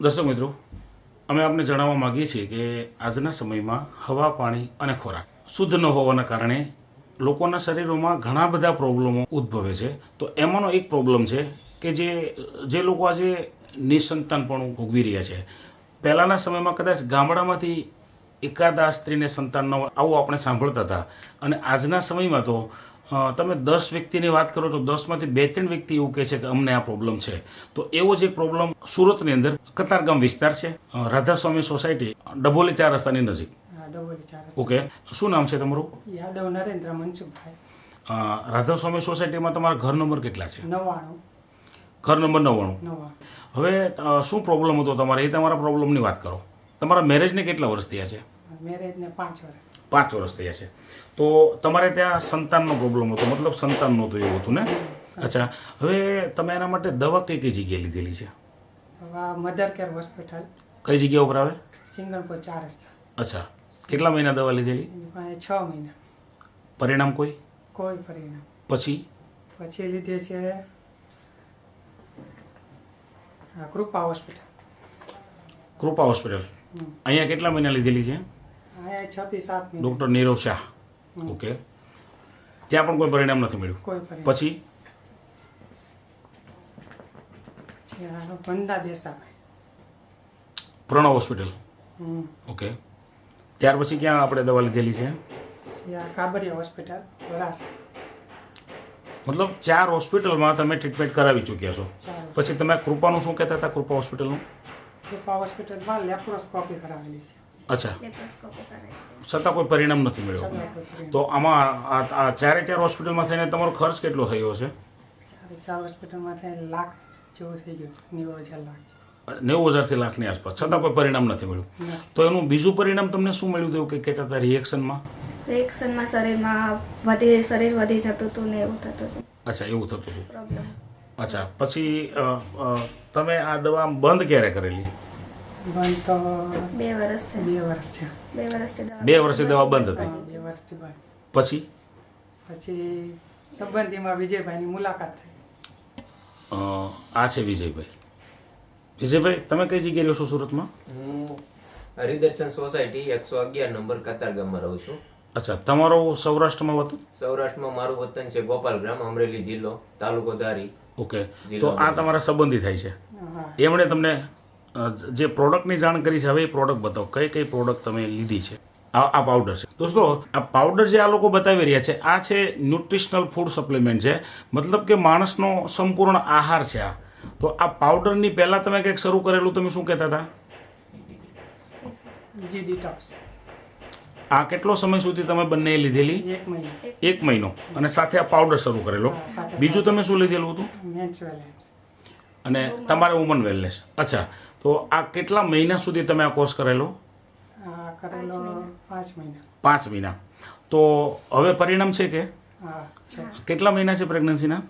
દર્શક મિત્રો, અમે આપને જણાવવા માગીએ છીએ કે આજના સમયમાં હવા, પાણી અને ખોરાક શુદ્ધ ન હોવાના કારણે લોકોના શરીરોમાં ઘણા બધા પ્રોબ્લેમો ઉદ્ભવે છે. તો એમાંનો એક પ્રોબ્લેમ છે કે જે જે લોકો આજે નિસંતાનપણું ભોગવી રહ્યા છે. પહેલાંના સમયમાં કદાચ ગામડામાંથી એકાદા સ્ત્રીને સંતાન ન આવું આપણે સાંભળતા હતા. અને આજના સમયમાં તો તમે દસ વ્યક્તિની વાત કરો તો દસમાંથી બે ત્રણ વ્યક્તિ એવું કહે છે કે અમને આ પ્રોબ્લેમ છે. તો એવો જ એક પ્રોબ્લેમ સુરતની અંદર કતારગામ વિસ્તાર છે. રાધાસ્વામી સોસાયટી ડભોલી ચાર રસ્તાની નજીક. ઓકે. શું નામ છે તમારું? યાદવ નરેન્દ્ર મનસુખભાઈ. રાધાસ્વામી સોસાયટીમાં તમારા ઘર નંબર કેટલા છે? નવ્વાણું. ઘર નંબર નવ્વાણું. હવે શું પ્રોબ્લેમ હતો તમારે? એ તમારા પ્રોબ્લેમની વાત કરો. તમારા મેરેજને કેટલા વર્ષ થયા છે? મેરેજને પાંચ વર્ષ. પાંચ વર્ષ થયા છે. તો તમારે ત્યાં સંતાનનો પ્રોબ્લેમ હતો મતલબ સંતાન નહોતું એવું હતું ને? અચ્છા. હવે તમે એના માટે દવા કઈ કઈ જગ્યાએ લીધેલી છે? Mother care hospital. કઈ જગ્યા ઉપર આવે? સિંગણપુર ચાર રસ્તા. અચ્છા. કેટલા મહિના દવા લીધેલી? છ મહિના. પરિણામ કોઈ? કોઈ પરિણામ. પછી? પછી લીધે છે કૃપા હોસ્પિટલ. કૃપા હોસ્પિટલ. અહીંયા કેટલા મહિના લીધેલી છે? ડૉક્ટર નીરવ શાહ. ઓકે. ત્યાં પણ કોઈ પરિણામ નથી મળ્યું. પછી? પ્રણવ હોસ્પિટલ. ઓકે. ત્યાર પછી ક્યાં આપણે દવા લીધેલી છે? કાબરિયા હોસ્પિટલ મતલબ ચાર હોસ્પિટલમાં તમે ટ્રીટમેન્ટ કરાવી ચૂક્યા છો. પછી તમે કૃપાનું શું કહેતા હતા કૃપા હોસ્પિટલનું? કૃપા હોસ્પિટલમાં લેપ્રોસ્કોપી કરાવેલી છે. અચ્છા. છતાં કોઈ પરિણામ નથી મળ્યો. તો આમાં આ ચારે ચાર હોસ્પિટલમાં થઈને તમારો ખર્ચ કેટલો થયો છે ચારે ચાર હોસ્પિટલમાં થાય લાખ જેવું થઈ ગયું. નેવું હજાર લાખ નેવું હજારથી લાખની આસપાસ. છતાં કોઈ પરિણામ નથી મળ્યું. તો એનું બીજું પરિણામ તમને શું મળ્યું હતું કે કહેતા હતા રિએક્શનમાં રિએક્શનમાં શરીરમાં વધી શરીર વધી જતું હતું ને એવું થતું હતું. અચ્છા એવું થતું હતું. અચ્છા પછી તમે આ દવા બંધ ક્યારે કરેલી? બંધ તો બે વર્ષ બે વર્ષ છે બે વર્ષથી દવા બે વર્ષથી દવા બંધ હતી? બે વર્ષથી બંધ. પછી? પછી સંબંધીમાં વિજયભાઈની મુલાકાત થઈ. આ છે વિજયભાઈ. વિજયભાઈ તમે કઈ જગ્યાએ રહ્યો છો સુરતમાં? હું હરિદર્શન સોસાયટી એકસો અગિયાર નંબર કતારગામમાં રહું છું. અચ્છા તમારો સૌરાષ્ટ્રમાં વતન? સૌરાષ્ટ્રમાં મારું વતન છે ગોપાલ ગ્રામ અમરેલી જિલ્લો તાલુકો ધારી. ઓકે. તો આ તમારા સંબંધી થાય છે. એમણે તમને જે પ્રોડક્ટની જાણ કરી છે હવે એ પ્રોડક્ટ બતાવો. કઈ કઈ પ્રોડક્ટ તમે લીધી છે? આ આ પાવડર છે. દોસ્તો આ પાવડર જે આ લોકો બતાવી રહ્યા છે આ છે ન્યુટ્રિશનલ ફૂડ સપ્લિમેન્ટ છે. મતલબ કે માણસનો સંપૂર્ણ આહાર છે આ. તો આ પાવડરની પહેલાં તમે કંઈક શરૂ કરેલું તમે શું કહેતા હતા? આ કેટલો સમય સુધી તમે બંને લીધેલી? એક મહિનો. અને સાથે આ પાવડર શરૂ કરેલો. બીજું તમે શું લીધેલું હતું? અને તમારે વુમન વેલનેસ અચ્છા તો આ કેટલા મહિના સુધી તમે આ કોર્સ કરેલો? કરેલો પાંચ મહિના. પાંચ મહિના. તો હવે પરિણામ છે કે? કેટલા મહિના છે પ્રેગ્નન્સીના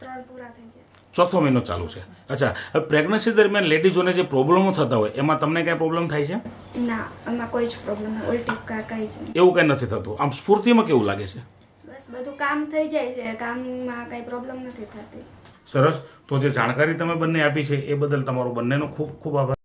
ત્રણ પૂરા થઈ ગયા. ચોથો મહિનો ચાલુ છે. અચ્છા હવે પ્રેગ્નન્સી દરમિયાન લેડીઝોને જે પ્રોબ્લેમો થતા હોય એમાં તમને કાંઈ પ્રોબ્લેમ થાય છે? ના એમાં કોઈ જ પ્રોબ્લેમ ઉલટી કા કઈ જ એવું કંઈ નથી થતું. આમ સ્ફૂર્તિમાં કેવું લાગે છે? બસ બધું કામ થઈ જાય છે. કામમાં કઈ પ્રોબ્લેમ નથી થતી. સરસ. તો જે જાણકારી તમે બંને આપી છે, એ બદલ તમારો બંનેનો ખૂબ ખૂબ આભાર.